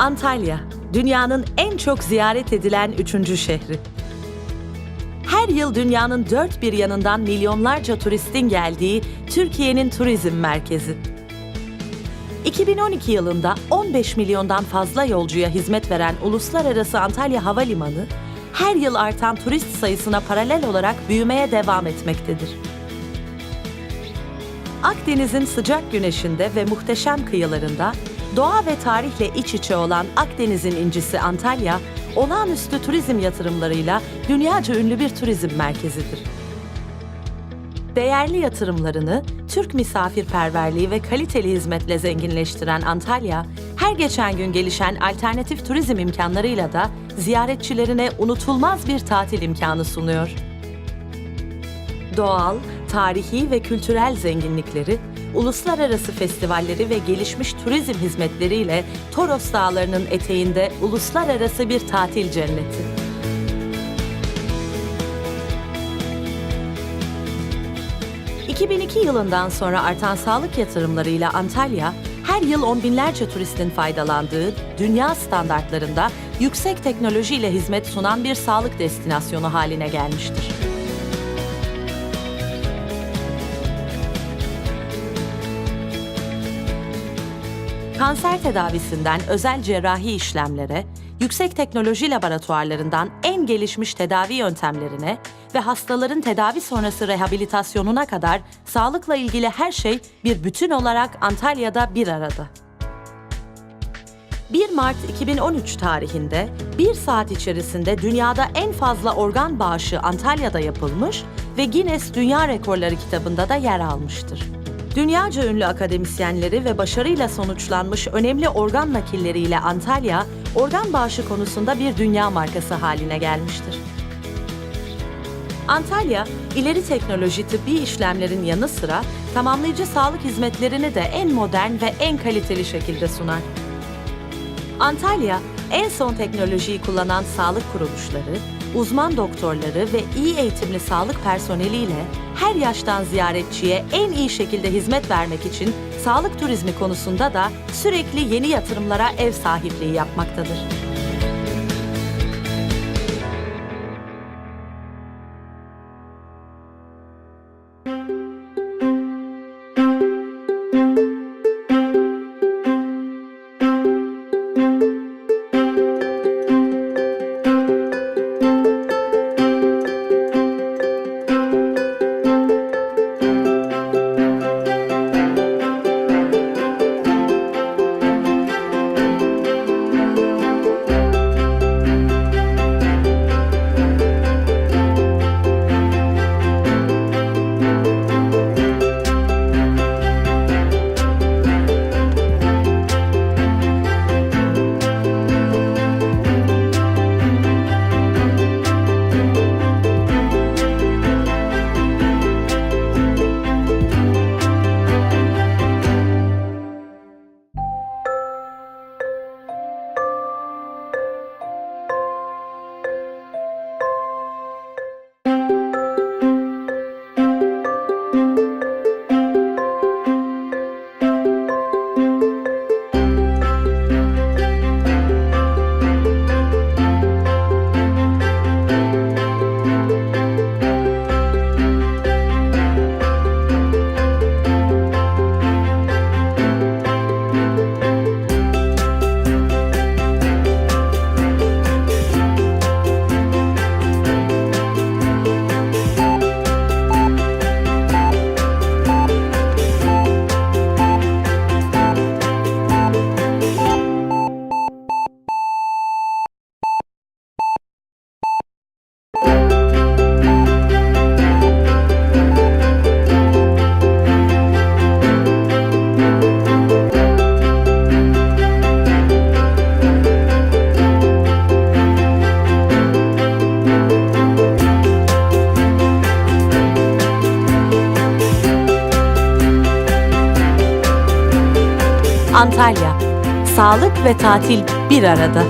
Antalya, dünyanın en çok ziyaret edilen üçüncü şehri. Her yıl dünyanın dört bir yanından milyonlarca turistin geldiği Türkiye'nin turizm merkezi. 2012 yılında 15 milyondan fazla yolcuya hizmet veren Uluslararası Antalya Havalimanı, her yıl artan turist sayısına paralel olarak büyümeye devam etmektedir. Akdeniz'in sıcak güneşinde ve muhteşem kıyılarında doğa ve tarihle iç içe olan Akdeniz'in incisi Antalya, olağanüstü turizm yatırımlarıyla dünyaca ünlü bir turizm merkezidir. Değerli yatırımlarını Türk misafirperverliği ve kaliteli hizmetle zenginleştiren Antalya, her geçen gün gelişen alternatif turizm imkanlarıyla da ziyaretçilerine unutulmaz bir tatil imkanı sunuyor doğal, tarihi ve kültürel zenginlikleri, uluslararası festivalleri ve gelişmiş turizm hizmetleriyle Toros Dağları'nın eteğinde uluslararası bir tatil cenneti. ...2002 yılından sonra artan sağlık yatırımlarıyla Antalya, her yıl on binlerce turistin faydalandığı, dünya standartlarında yüksek teknolojiyle hizmet sunan bir sağlık destinasyonu haline gelmiştir. Kanser tedavisinden özel cerrahi işlemlere, yüksek teknoloji laboratuvarlarından en gelişmiş tedavi yöntemlerine ve hastaların tedavi sonrası rehabilitasyonuna kadar sağlıkla ilgili her şey bir bütün olarak Antalya'da bir arada. 1 Mart 2013 tarihinde bir saat içerisinde dünyada en fazla organ bağışı Antalya'da yapılmış ve Guinness Dünya Rekorları kitabında da yer almıştır. Dünyaca ünlü akademisyenleri ve başarıyla sonuçlanmış önemli organ nakilleriyle Antalya, organ bağışı konusunda bir dünya markası haline gelmiştir. Antalya, ileri teknoloji tıbbi işlemlerin yanı sıra tamamlayıcı sağlık hizmetlerini de en modern ve en kaliteli şekilde sunar. Antalya, en son teknolojiyi kullanan sağlık kuruluşları, uzman doktorları ve iyi eğitimli sağlık personeliyle her yaştan ziyaretçiye en iyi şekilde hizmet vermek için sağlık turizmi konusunda da sürekli yeni yatırımlara ev sahipliği yapmaktadır. Antalya, sağlık ve tatil bir arada.